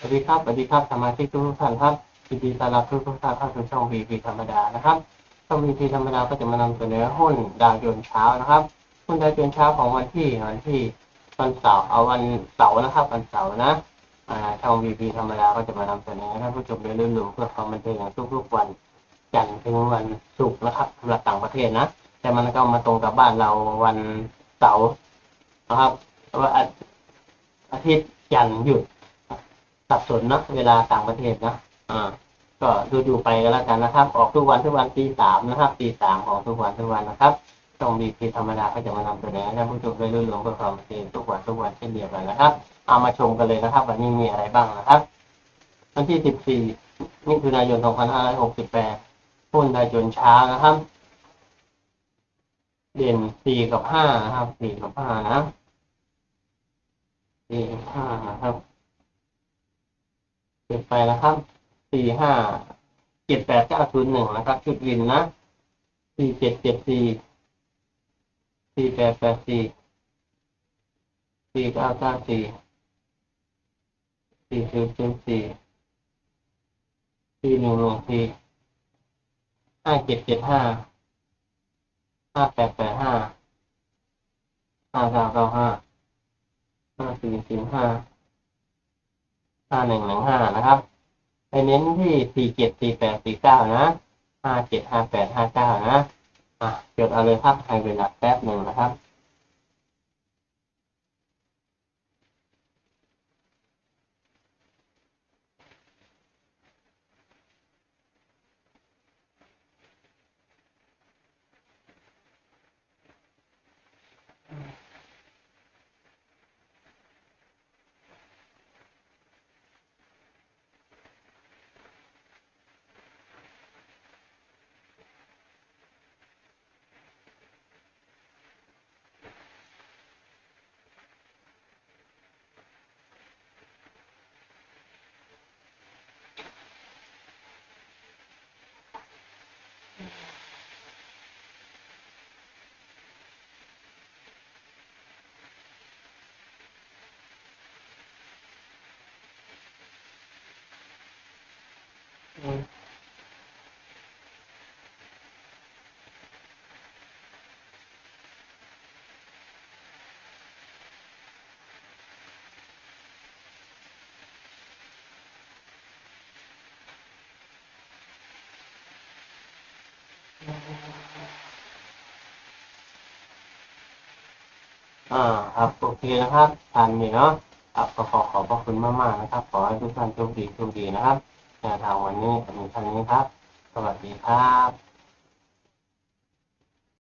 สวัสดีครับ สวัสดีครับ สมาชิกทุกท่านครับยินดีต้อนรับทุกท่านเข้าสู่ช่อง VP ธรรมดานะครับ ช่อง VP ธรรมดาก็จะมานำเสนอหุ้นดาวโยนต์เช้านะครับ หุ้นดาวโยนต์เช้าของวันที่วันที่วันเสาร์ เอาวันเสาร์นะครับ วันเสาร์นะ อ่า ช่อง VP ธรรมดาก็จะมานำเสนอให้ท่านผู้ชมได้รื่นรมเพื่อความบันเทิงอย่างทุกๆวันจันทร์ถึงวันศุกร์นะครับสำหรับต่างประเทศนะ แต่มันก็มาตรงกับบ้านเราวันเสาร์นะครับว่าอาทิตย์จันทร์หยุด สับสนนะเวลาต่างประเทศนะอ่าก็ดูดูๆไปก็แล้วกันนะครับ ออกทุกวันทุกวันตีสามนะครับตีสามของทุกวันทุกวันนะครับช่องบีพีธรรมดาก็จะมานำเสนอให้ท่านผู้ชมได้รู้เรื่องเพื่อความบันเทิงทุกวันทุกวันเช่นเดียวกันนะครับ เอามาชมกันเลยนะครับ วันนี้มีอะไรบ้างนะครับวันที่สิบสี่มิถุนายนสองพันห้าร้อยหกสิบแปดหุ้นดาวโจนช้านะครับ เด่นสี่กับห้านะครับสี่กับห้านะสี่ห้านะครับ ลี่ยนไปนะครับสี่ห้าเจ็ดแปดเก้าศูนย์หนึ่งนะครับ ชุดวินนะสี่เจ็ดเจ็ดสี่สี่แปดแปดสี่สี่เก้าเก้าสี่สี่ศูนย์ศูนย์สี่สี่หนึ่งหนึ่งสี่ห้าเจ็ดเจ็ดห้าห้าแปดแปดห้าห้าเก้าเก้าห้าห้าสี่สี่ห้า ห้าหนึ่งหนึ่งห้านะครับไปเน้นที่สี่เจ็ดสี่แปดสี่เก้านะห้าเจ็ดห้าแปดห้าเก้านะอะจดเอาเลยครับให้เวลาแป๊บหนึ่งนะครับ อ่าครับโอเคนะครับทันนี่เนาะครับก็ขอขอบพระคุณมากๆนะครับ ขอให้ทุกท่านโชคดีโชคดีนะครับ แนวทางวันนี้มีเท่านี้ครับ สวัสดีครับ